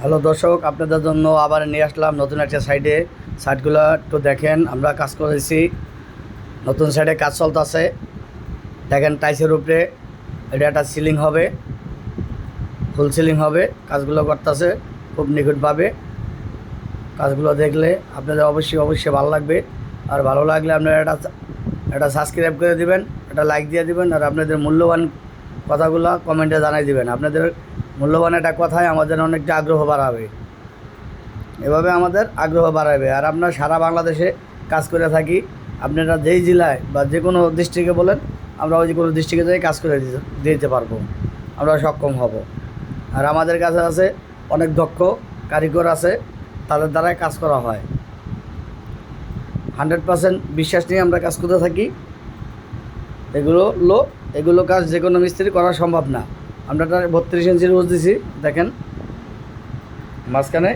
Hello দর্শক, আপনাদের জন্য আবার নিয়ে আসলাম নতুন একটা সাইডে সাইডগুলো একটু দেখেন, আমরা কাজ করেছি। নতুন সাইডে কাজ চলতেছে। দেখেন টাইসের উপরে, এটা একটা সিলিং হবে। ফুল সিলিং হবে, কাজগুলো করতেছে খুব নিখুঁতভাবে। কাজগুলো দেখলে আপনাদের অবশ্যই অবশ্যই ভালো লাগবে। আর ভালো লাগলে আপনারা একটা একটা সাবস্ক্রাইব করে দিবেন একটা লাইক দিয়ে দিবেন, আর আপনাদের মূল্যবান কথাগুলো কমেন্টে জানাই দিবেন। আপনাদের মূল্যবান একটা কথাই আমাদের অনেকটা আগ্রহ বাড়াবে। এভাবে আমাদের আগ্রহ বাড়াবে। আর আমরা সারা বাংলাদেশে কাজ করে থাকি। আপনারা যেই জেলায় বা যে কোনো ডিস্ট্রিক্টে বলেন, আমরা ওই যে কোনো ডিস্ট্রিক্টে যাই কাজ করে দিতে পারব। আমরা সক্ষম হব। আর আমাদের কাছে আছে অনেক দক্ষ কারিগর আছে, তাদের দ্বারাই কাজ করা হয়। হান্ড্রেড পার্সেন্ট বিশ্বাস নিয়ে আমরা কাজ করতে থাকি। এগুলো লো এগুলো কাজ যে কোনো মিস্ত্রি করা সম্ভব না। আমরা বত্রিশ ইঞ্চির রোজ দিছি, দেখেন। মাঝখানে